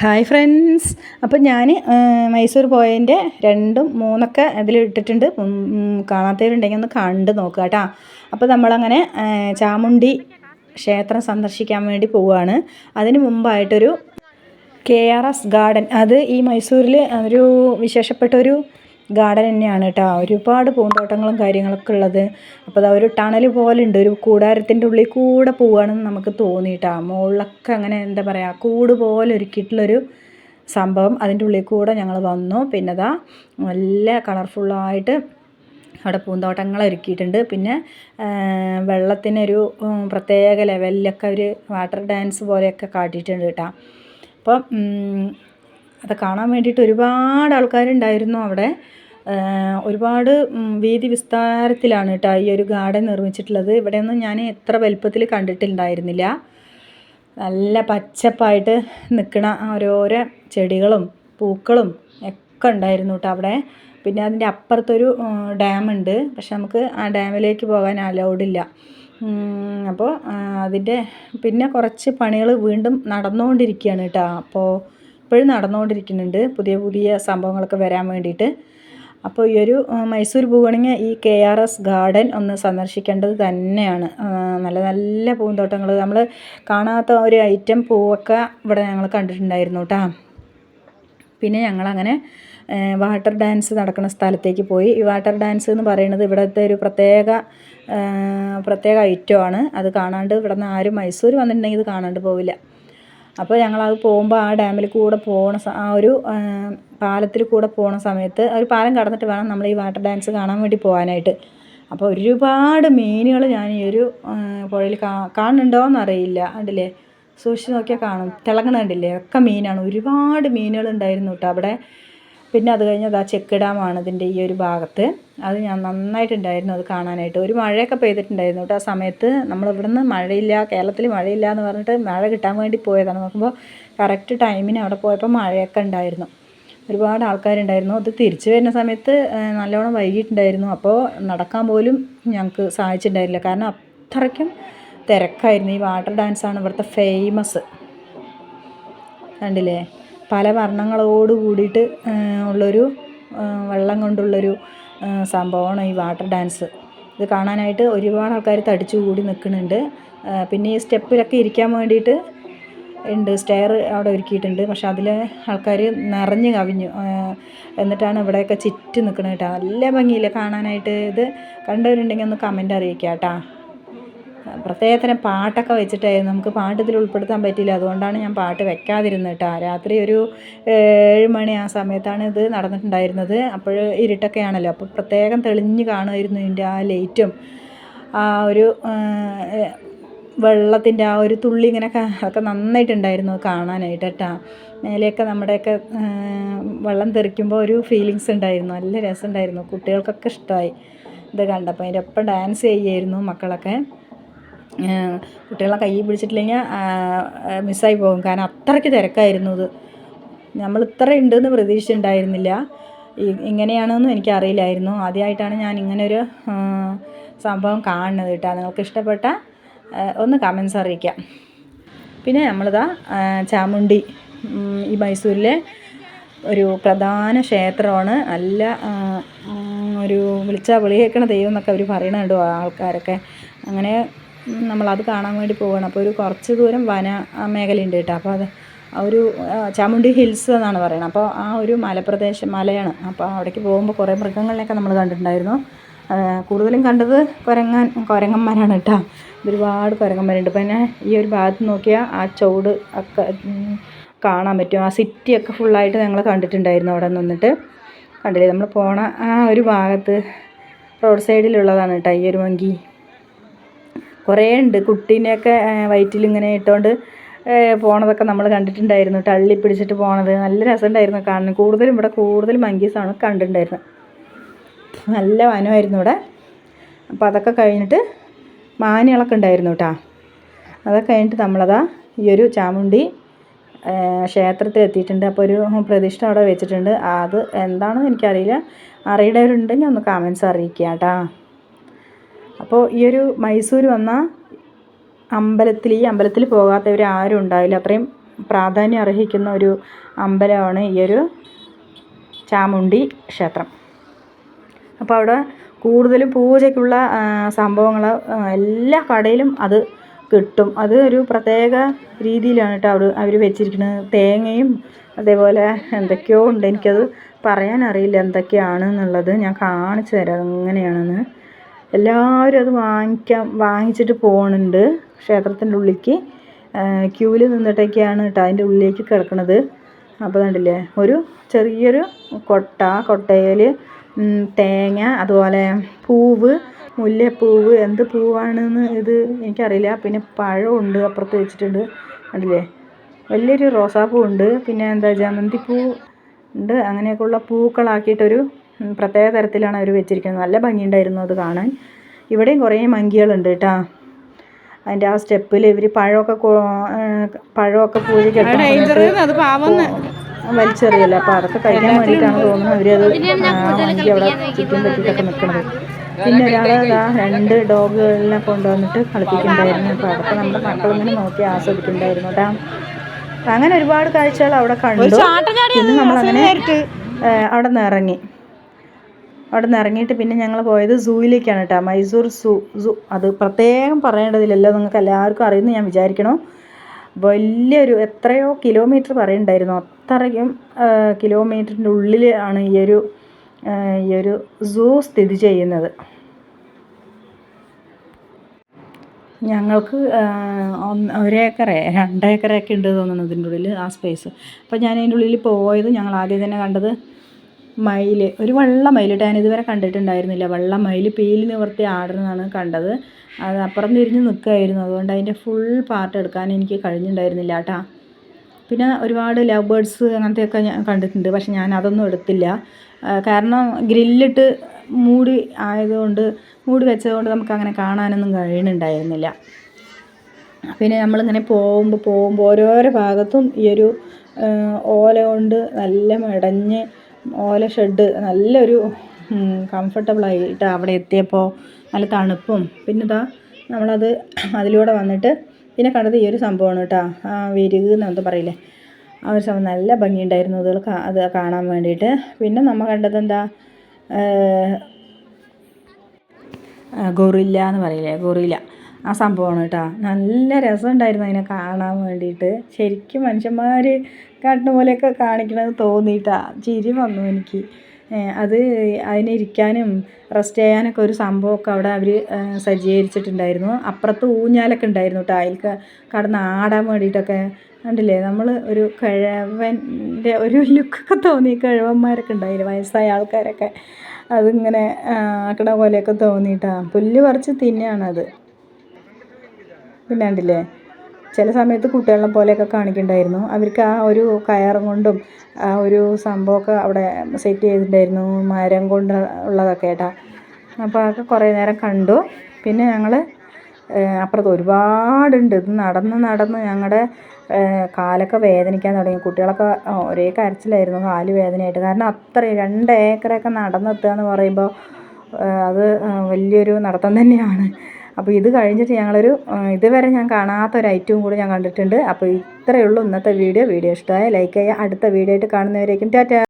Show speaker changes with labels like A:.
A: Hi friends. അപ്പം ഞാൻ മൈസൂർ പോയതിന്റെ രണ്ടും മൂന്നൊക്കെ ഉം, കാണാത്തവരുണ്ടെങ്കിൽ ഒന്ന് കണ്ട് നോക്കുക കേട്ടോ. അപ്പോൾ നമ്മളങ്ങനെ ചാമുണ്ടി ക്ഷേത്രം സന്ദർശിക്കാൻ വേണ്ടി പോവുകയാണ് അതിന് മുമ്പായിട്ടൊരു കെ ആർ എസ് ഗാർഡൻ. അത് ഈ മൈസൂരിൽ ഒരു വിശേഷപ്പെട്ട ഒരു ഗാർഡൻ തന്നെയാണ് കേട്ടോ. ഒരുപാട് പൂന്തോട്ടങ്ങളും കാര്യങ്ങളൊക്കെ ഉള്ളത്. അപ്പോൾ അതാ ഒരു ടണൽ പോലെ ഉണ്ട് ഒരു കൂടാരത്തിന്റെ ഉള്ളിൽ കൂടെ പോവുകയാണെന്ന് നമുക്ക് തോന്നി കേട്ടോ. മുകളിലൊക്കെ അങ്ങനെ എന്താ പറയുക കൂട് പോലെ ഒരുക്കിയിട്ടുള്ളൊരു സംഭവം അതിന്റെ ഉള്ളിൽ കൂടെ ഞങ്ങൾ വന്നു. പിന്നെ അതാ നല്ല കളർഫുള്ളായിട്ട് അവിടെ പൂന്തോട്ടങ്ങൾ ഒരുക്കിയിട്ടുണ്ട്. പിന്നെ വെള്ളത്തിനൊരു പ്രത്യേക ലെവലിലൊക്കെ ഒരു വാട്ടർ ഡാൻസ് പോലെയൊക്കെ കാട്ടിയിട്ടുണ്ട് കേട്ടോ. അപ്പം അത് കാണാൻ വേണ്ടിയിട്ട് ഒരുപാട് ആൾക്കാരുണ്ടായിരുന്നു അവിടെ. ഒരുപാട് വീതി വിസ്താരത്തിലാണ് കേട്ടോ ഈ ഒരു ഗാർഡൻ നിർമ്മിച്ചിട്ടുള്ളത്. ഇവിടെയൊന്നും ഞാൻ എത്ര വലുപ്പത്തിൽ കണ്ടിട്ടുണ്ടായിരുന്നില്ല. നല്ല പച്ചപ്പായിട്ട് നിൽക്കണ ഓരോരോ ചെടികളും പൂക്കളും ഒക്കെ ഉണ്ടായിരുന്നു കേട്ടോ അവിടെ. പിന്നെ അതിന്റെ അപ്പുറത്തൊരു ഡാമുണ്ട്. പക്ഷെ നമുക്ക് ആ ഡാമിലേക്ക് പോകാൻ അലൗഡ് ഇല്ല. അപ്പോൾ അതിന്റെ പിന്നെ കുറച്ച് പണികൾ വീണ്ടും നടന്നുകൊണ്ടിരിക്കുകയാണ് കേട്ടോ അപ്പോൾ ഇപ്പോഴും നടന്നുകൊണ്ടിരിക്കുന്നുണ്ട്. പുതിയ പുതിയ സംഭവങ്ങളൊക്കെ വരാൻ വേണ്ടിയിട്ട്. അപ്പോൾ ഈ ഒരു മൈസൂർ പോവുകയാണെങ്കിൽ ഈ കെ ആർ എസ് ഗാർഡൻ ഒന്ന് സന്ദർശിക്കേണ്ടത് തന്നെയാണ്. നല്ല നല്ല പൂന്തോട്ടങ്ങൾ. നമ്മൾ കാണാത്ത ഒരു ഐറ്റം പൂവൊക്കെ ഇവിടെ ഞങ്ങൾ കണ്ടിട്ടുണ്ടായിരുന്നു കേട്ടോ. പിന്നെ ഞങ്ങളങ്ങനെ വാട്ടർ ഡാൻസ് നടക്കുന്ന സ്ഥലത്തേക്ക് പോയി. ഈ വാട്ടർ ഡാൻസ് എന്ന് പറയുന്നത് ഇവിടുത്തെ ഒരു പ്രത്യേക പ്രത്യേക ഐറ്റമാണ്. അത് കാണാണ്ട് ഇവിടെ നിന്ന് ആരും മൈസൂർ വന്നിട്ടുണ്ടെങ്കിൽ ഇത് കാണാണ്ട് പോവില്ല. അപ്പോൾ ഞങ്ങൾ അത് പോകുമ്പോൾ ആ ഡാമിൽ കൂടെ പോകണ ആ ഒരു പാലത്തിൽ കൂടെ പോകണ സമയത്ത് ആ ഒരു പാലം കടന്നിട്ട് വേണം നമ്മൾ ഈ വാട്ടർ ഡാൻസ് കാണാൻ വേണ്ടി പോകാനായിട്ട് അപ്പോൾ ഒരുപാട് മീനുകൾ ഞാൻ ഈ ഒരു പുഴയിൽ കാ കാണുന്നുണ്ടോ എന്നറിയില്ല കണ്ടില്ലേ? സൂക്ഷിച്ച് നോക്കിയാൽ കാണും. തിളങ്ങണ കണ്ടില്ലേ ഒക്കെ മീനാണ്. ഒരുപാട് മീനുകൾ ഉണ്ടായിരുന്നു കേട്ടോ അവിടെ. പിന്നെ അത് കഴിഞ്ഞ് അതാ ചെക്ക് ഡാമാണ് ഇതിന്റെ ഈ ഒരു ഭാഗത്ത്. അത് ഞാൻ നന്നായിട്ടുണ്ടായിരുന്നു അത് കാണാനായിട്ട്. ഒരു മഴയൊക്കെ പെയ്തിട്ടുണ്ടായിരുന്നു കേട്ടോ ആ സമയത്ത്. നമ്മൾ ഇവിടുന്ന് മഴയില്ല കേരളത്തിൽ മഴയില്ല എന്ന് പറഞ്ഞിട്ട് മഴ കിട്ടാൻ വേണ്ടി പോയതാണ്. നോക്കുമ്പോൾ കറക്റ്റ് ടൈമിന് അവിടെ പോയപ്പോൾ മഴയൊക്കെ ഉണ്ടായിരുന്നു. ഒരുപാട് ആൾക്കാരുണ്ടായിരുന്നു. അത് തിരിച്ചു വരുന്ന സമയത്ത് നല്ലോണം വൈകിട്ടുണ്ടായിരുന്നു. അപ്പോൾ നടക്കാൻ പോലും ഞങ്ങൾക്ക് സാധിച്ചിട്ടുണ്ടായിരുന്നില്ല. കാരണം അത്രയ്ക്കും തിരക്കായിരുന്നു. ഈ വാട്ടർ ഡാൻസാണ് ഇവിടുത്തെ ഫേമസ് കണ്ടില്ലേ? പല വർണങ്ങളോട് കൂടിയിട്ട് ഉള്ളൊരു വെള്ളം കൊണ്ടുള്ളൊരു സംഭവമാണ് ഈ വാട്ടർ ഡാൻസ്. ഇത് കാണാനായിട്ട് ഒരുപാട് ആൾക്കാർ തടിച്ചു കൂടി നിൽക്കുന്നുണ്ട് പിന്നെ ഈ സ്റ്റെപ്പിലൊക്കെ ഇരിക്കാൻ വേണ്ടിയിട്ട് ഉണ്ട്. സ്റ്റെയർ അവിടെ ഒരുക്കിയിട്ടുണ്ട്. പക്ഷെ അതിൽ ആൾക്കാർ നിറഞ്ഞു കവിഞ്ഞു. എന്നിട്ടാണ് ഇവിടെയൊക്കെ ചുറ്റി നിൽക്കുന്നത് കേട്ടോ. നല്ല ഭംഗിയില്ല കാണാനായിട്ട് ഇത്. കണ്ടവരുണ്ടെങ്കിൽ ഒന്ന് കമന്റ് അറിയിക്കാം കേട്ടോ പ്രത്യേകതരം പാട്ടൊക്കെ വെച്ചിട്ടായിരുന്നു. നമുക്ക് പാട്ടിതിൽ ഉൾപ്പെടുത്താൻ പറ്റിയില്ല. അതുകൊണ്ടാണ് ഞാൻ പാട്ട് വെക്കാതിരുന്നത് കേട്ടോ രാത്രി ഒരു ഏഴ് മണി ആ സമയത്താണ് ഇത് നടന്നിട്ടുണ്ടായിരുന്നത്. അപ്പോൾ ഇരുട്ടൊക്കെ ആണല്ലോ അപ്പോൾ പ്രത്യേകം തെളിഞ്ഞ് കാണുമായിരുന്നു ഇതിന്റെ ആ ലൈറ്റും. ആ ഒരു വെള്ളത്തിന്റെ ആ ഒരു തുള്ളി ഇങ്ങനെ അതൊക്കെ നന്നായിട്ടുണ്ടായിരുന്നു കാണാനായിട്ട് കേട്ടോ മേലെയൊക്കെ നമ്മുടെയൊക്കെ വെള്ളം തെറിക്കുമ്പോൾ ഒരു ഫീലിങ്സ് ഉണ്ടായിരുന്നു. നല്ല രസമുണ്ടായിരുന്നു. കുട്ടികൾക്കൊക്കെ ഇഷ്ടമായി. ഇത് കണ്ടപ്പോൾ. അതിന്റെ ഒപ്പം ഡാൻസ് ചെയ്യായിരുന്നു മക്കളൊക്കെ. കുട്ടികളെ കൈ പിടിച്ചിട്ടില്ലെങ്കിൽ മിസ്സായി പോകും. കാരണം അത്രയ്ക്ക് തിരക്കായിരുന്നു ഇത്. നമ്മൾ ഇത്ര ഉണ്ടെന്ന് പ്രതീക്ഷിച്ചിട്ടുണ്ടായിരുന്നില്ല. ഈ- ഇങ്ങനെയാണെന്നും എനിക്കറിയില്ലായിരുന്നു ആദ്യമായിട്ടാണ് ഞാൻ ഇങ്ങനൊരു സംഭവം കാണുന്നത് കേട്ടോ. നിങ്ങൾക്ക് ഇഷ്ടപ്പെട്ട ഒന്ന് കമൻസ് അറിയിക്കാം. പിന്നെ നമ്മളിതാ ചാമുണ്ടി ഈ മൈസൂരിലെ ഒരു പ്രധാന ക്ഷേത്രമാണ്. നല്ല ഒരു വിളിച്ചാൽ വിളി കേൾക്കണ ദൈവം എന്നൊക്കെ അവർ പറയണുണ്ട് ആൾക്കാരൊക്കെ. അങ്ങനെ നമ്മളത് കാണാൻ വേണ്ടി പോവുകയാണ് അപ്പോൾ ഒരു കുറച്ച് ദൂരം വന മേഖലയുണ്ട് കേട്ടോ. അപ്പോൾ അത് ഒരു ചാമുണ്ടി ഹിൽസ് എന്നാണ് പറയുന്നത്. അപ്പോൾ ആ ഒരു മലപ്രദേശം മലയാണ്. അപ്പോൾ അവിടേക്ക് പോകുമ്പോൾ കുറേ മൃഗങ്ങളിലൊക്കെ നമ്മൾ കണ്ടിട്ടുണ്ടായിരുന്നു. കൂടുതലും കണ്ടത് കുരങ്ങൻ കുരങ്ങന്മാരാണ് കേട്ടോ. ഒരുപാട് കുരങ്ങന്മാരുണ്ട്. പിന്നെ ഈ ഒരു ഭാഗത്ത് നോക്കിയാൽ ആ ചുവട് ഒക്കെ കാണാൻ പറ്റും. ആ സിറ്റിയൊക്കെ ഫുള്ളായിട്ട് ഞങ്ങൾ കണ്ടിട്ടുണ്ടായിരുന്നു അവിടെ നിന്നിട്ട്. കണ്ടില്ലേ? നമ്മൾ പോണ ആ ഒരു ഭാഗത്ത് റോഡ് സൈഡിലുള്ളതാണ് കേട്ടോ ഈ ഒരു മങ്കി കുറേ ഉണ്ട്. കുട്ടീനെയൊക്കെ വയറ്റിലിങ്ങനെ ഇട്ടുകൊണ്ട് പോണതൊക്കെ നമ്മൾ കണ്ടിട്ടുണ്ടായിരുന്നു. തള്ളി പിടിച്ചിട്ട് പോണത്. നല്ല രസമുണ്ടായിരുന്നു കാണാൻ. കൂടുതലും ഇവിടെ കൂടുതൽ മങ്കീസാണ് കണ്ടിട്ടുണ്ടായിരുന്നത്. നല്ല വനമായിരുന്നു ഇവിടെ. അപ്പോൾ അതൊക്കെ കഴിഞ്ഞിട്ട് മാനുകളൊക്കെ ഉണ്ടായിരുന്നു കേട്ടോ. അതൊക്കെ കഴിഞ്ഞിട്ട് നമ്മളതാ ഈ ഒരു ചാമുണ്ടി ക്ഷേത്രത്തിൽ എത്തിയിട്ടുണ്ട്. അപ്പോൾ ഒരു പ്രതിഷ്ഠ അവിടെ വെച്ചിട്ടുണ്ട്. അത് എന്താണെന്ന് എനിക്കറിയില്ല. അറിയുന്നവരുണ്ടെങ്കിൽ ഒന്ന് കമൻസ് അറിയിക്കുക കേട്ടോ. അപ്പോൾ ഈ ഒരു മൈസൂർ വന്ന അമ്പലത്തിൽ ഈ അമ്പലത്തിൽ പോകാത്തവർ ആരും ഉണ്ടാവില്ല. അത്രയും പ്രാധാന്യം അർഹിക്കുന്ന ഒരു അമ്പലമാണ് ഈ ഒരു ചാമുണ്ടി ക്ഷേത്രം. അപ്പോൾ അവിടെ കൂടുതലും പൂജയ്ക്കുള്ള സംഭവങ്ങൾ എല്ലാ കടയിലും അത് കിട്ടും. അത് ഒരു പ്രത്യേക രീതിയിലാണ് കേട്ടോ അവർ അവർ വെച്ചിരിക്കുന്നത്. തേങ്ങയും അതേപോലെ എന്തൊക്കെയോ ഉണ്ട്. എനിക്കത് പറയാനറിയില്ല എന്തൊക്കെയാണ് എന്നുള്ളത്. ഞാൻ കാണിച്ചു തരാം. അതെങ്ങനെയാണെന്ന് എല്ലാവരും അത് വാങ്ങിക്കാൻ വാങ്ങിച്ചിട്ട് പോകുന്നുണ്ട് ക്ഷേത്രത്തിന്റെ ഉള്ളിലേക്ക്. ക്യൂവിൽ നിന്നിട്ടൊക്കെയാണ് കേട്ടോ അതിന്റെ ഉള്ളിലേക്ക് കിടക്കുന്നത് അപ്പോൾ കണ്ടില്ലേ ഒരു ചെറിയൊരു കൊട്ട കൊട്ടയിൽ തേങ്ങ അതുപോലെ പൂവ് മുല്ലപ്പൂവ് എന്ത് പൂവാണെന്ന് ഇത് എനിക്കറിയില്ല. പിന്നെ പഴമുണ്ട് അപ്പുറത്ത് വെച്ചിട്ടുണ്ട്. കണ്ടില്ലേ വലിയൊരു റോസാപ്പൂ ഉണ്ട് പിന്നെ എന്താ ജമന്തിപ്പൂ ഉണ്ട്. അങ്ങനെയൊക്കെയുള്ള പൂക്കളാക്കിയിട്ടൊരു പ്രത്യേക തരത്തിലാണ് അവർ വെച്ചിരിക്കുന്നത്. നല്ല ഭംഗിയുണ്ടായിരുന്നു അത് കാണാൻ. ഇവിടെയും കുറേ മങ്കികളുണ്ട് കേട്ടോ അതിന്റെ ആ സ്റ്റെപ്പിൽ ഇവർ പഴമൊക്കെ പഴമൊക്കെ പൂജ വലിച്ചെറിയില്ല അപ്പോൾ അതൊക്കെ കഴിക്കാൻ വേണ്ടിയിട്ടാണ് തോന്നുന്നത്. അവരത് മങ്കി അവിടെ ചുറ്റും പറ്റിയിട്ടൊക്കെ നിൽക്കുന്നത് പിന്നെ ഒരാൾ രണ്ട് ഡോഗുകളിനെ കൊണ്ടുവന്നിട്ട് കളിപ്പിക്കുന്നുണ്ടായിരുന്നു. അപ്പോൾ അതൊക്കെ നമ്മുടെ മക്കളിങ്ങനെ നോക്കി ആസ്വദിക്കുന്നുണ്ടായിരുന്നു കേട്ടോ അങ്ങനെ ഒരുപാട് കാഴ്ചകൾ അവിടെ കണ്ടു. പിന്നെ നമ്മളങ്ങനെ അവിടെ നിന്ന് ഇറങ്ങി അവിടെ നിന്ന് ഇറങ്ങിയിട്ട് പിന്നെ ഞങ്ങൾ പോയത് സൂയിലേക്കാണ് കേട്ടോ മൈസൂർ സൂ സൂ അത് പ്രത്യേകം പറയേണ്ടതില്ലല്ലോ നിങ്ങൾക്ക് എല്ലാവർക്കും അറിയുമെന്ന് ഞാൻ വിചാരിക്കണം. വലിയൊരു എത്രയോ കിലോമീറ്റർ പറയുന്നുണ്ടായിരുന്നു അത്രയ്ക്കും കിലോമീറ്ററിന്റെ ഉള്ളിൽ ആണ് ഈ ഒരു ഈ ഒരു സൂ സ്ഥിതി ചെയ്യുന്നത്. ഞങ്ങൾക്ക് ഒരേക്കറെ രണ്ടേക്കറൊക്കെ ഉണ്ട് തോന്നുന്നു ഇതിന്റെ ഉള്ളിൽ ആ സ്പേസ് അപ്പോൾ ഞാൻ അതിന്റെ ഉള്ളിൽ പോയത് ഞങ്ങൾ ആദ്യം തന്നെ കണ്ടത് മയിൽ ഒരു വെള്ള മയിൽ ഞാൻ ഇതുവരെ കണ്ടിട്ടുണ്ടായിരുന്നില്ല. വെള്ള മയിൽ പേലി നിവർത്തി ആടുന്നതാണ് കണ്ടത്. അത് അപ്പുറം തിരിഞ്ഞ് നിൽക്കുമായിരുന്നു അതുകൊണ്ട് അതിന്റെ ഫുൾ പാർട്ട് എടുക്കാൻ എനിക്ക് കഴിഞ്ഞിട്ടുണ്ടായിരുന്നില്ല കേട്ടോ. പിന്നെ ഒരുപാട് ലവ് ബേർഡ്സ് അങ്ങനത്തെയൊക്കെ ഞാൻ കണ്ടിട്ടുണ്ട്. പക്ഷെ ഞാൻ അതൊന്നും എടുത്തില്ല. കാരണം ഗ്രില്ലിട്ട് മൂടി ആയതുകൊണ്ട് മൂടി വെച്ചതുകൊണ്ട് നമുക്ക് അങ്ങനെ കാണാനൊന്നും കഴിയുന്നുണ്ടായിരുന്നില്ല. പിന്നെ നമ്മളിങ്ങനെ പോകുമ്പോൾ പോകുമ്പോൾ ഓരോരോ ഭാഗത്തും ഈ ഒരു ഓല കൊണ്ട് നല്ല മെടഞ്ഞ് ഓല ഷെഡ് നല്ലൊരു കംഫർട്ടബിളായിട്ട് അവിടെ എത്തിയപ്പോൾ നല്ല തണുപ്പും. പിന്നെ ഇതാ നമ്മളത് അതിലൂടെ വന്നിട്ട് പിന്നെ കണ്ടത് ഈ ഒരു സംഭവമാണ് കേട്ടോ. ആ വിരുക് എന്നെന്താ പറയില്ലേ? ആ ഒരു സംഭവം നല്ല ഭംഗിയുണ്ടായിരുന്നു അത് അത് കാണാൻ വേണ്ടിയിട്ട്. പിന്നെ നമ്മൾ കണ്ടത് എന്താ ഗൊറില്ല എന്ന് പറയില്ലേ? ഗൊറില്ല. ആ സംഭവമാണ് കേട്ടോ. നല്ല രസമുണ്ടായിരുന്നു അതിനെ കാണാൻ വേണ്ടിയിട്ട്. ശരിക്കും മനുഷ്യന്മാർ കാട്ടുന്ന പോലെയൊക്കെ കാണിക്കണമെന്ന് തോന്നിയിട്ടാ. ചിരി വന്നു എനിക്ക്. അത് അതിനിരിക്കാനും റെസ്റ്റ് ചെയ്യാനൊക്കെ ഒരു സംഭവമൊക്കെ അവിടെ അവർ സജ്ജീകരിച്ചിട്ടുണ്ടായിരുന്നു. അപ്പുറത്ത് ഊഞ്ഞാലൊക്കെ ഉണ്ടായിരുന്നു കേട്ടോ. അതിൽ കടന്ന് ആടാൻ വേണ്ടിയിട്ടൊക്കെ കണ്ടില്ലേ? നമ്മൾ ഒരു കിഴവന്റെ ഒരു ലുക്കൊക്കെ തോന്നി. കിഴവന്മാരൊക്കെ ഉണ്ടായില്ലേ? വയസ്സായ ആൾക്കാരൊക്കെ. അതിങ്ങനെ ആക്കണ പോലെയൊക്കെ തോന്നിയിട്ടാണ് പുല്ല് പറിച്ച് തിന്നുകയാണത് പിന്നെ കണ്ടില്ലേ ചില സമയത്ത് കുട്ടികളെ പോലെയൊക്കെ കാണിക്കണ്ടായിരുന്നു. അവർക്ക് ആ ഒരു കയറും കൊണ്ടും ആ ഒരു സംഭവമൊക്കെ അവിടെ സെറ്റ് ചെയ്തിട്ടുണ്ടായിരുന്നു. മരം കൊണ്ട് ഉള്ളതൊക്കെ ഏട്ടാ അപ്പോൾ അതൊക്കെ കുറേ നേരം കണ്ടു. പിന്നെ ഞങ്ങൾ അപ്പുറത്ത് ഒരുപാടുണ്ട്. ഇത് നടന്ന് നടന്ന് ഞങ്ങളുടെ കാലൊക്കെ വേദനിക്കാൻ തുടങ്ങി. കുട്ടികളൊക്കെ ഒരേ കരച്ചിലായിരുന്നു കാൽ വേദനയായിട്ട്. കാരണം അത്രയും രണ്ട് ഏക്കറൊക്കെ നടന്നെത്തുക എന്ന് പറയുമ്പോൾ അത് വലിയൊരു നടത്തം തന്നെയാണ്. അപ്പോൾ ഇത് കഴിഞ്ഞിട്ട് ഞങ്ങളൊരു ഇതുവരെ ഞാൻ കാണാത്ത ഒരു ഐറ്റവും കൂടി ഞാൻ കണ്ടിട്ടുണ്ട്. അപ്പോൾ ഇത്രയേ ഉള്ളൂ ഇന്നത്തെ വീഡിയോ. വീഡിയോ ഇഷ്ടമായ ലൈക്ക് ചെയ്യുക. അടുത്ത വീഡിയോ ആയിട്ട് കാണുന്നവരേക്കും ടാറ്റ.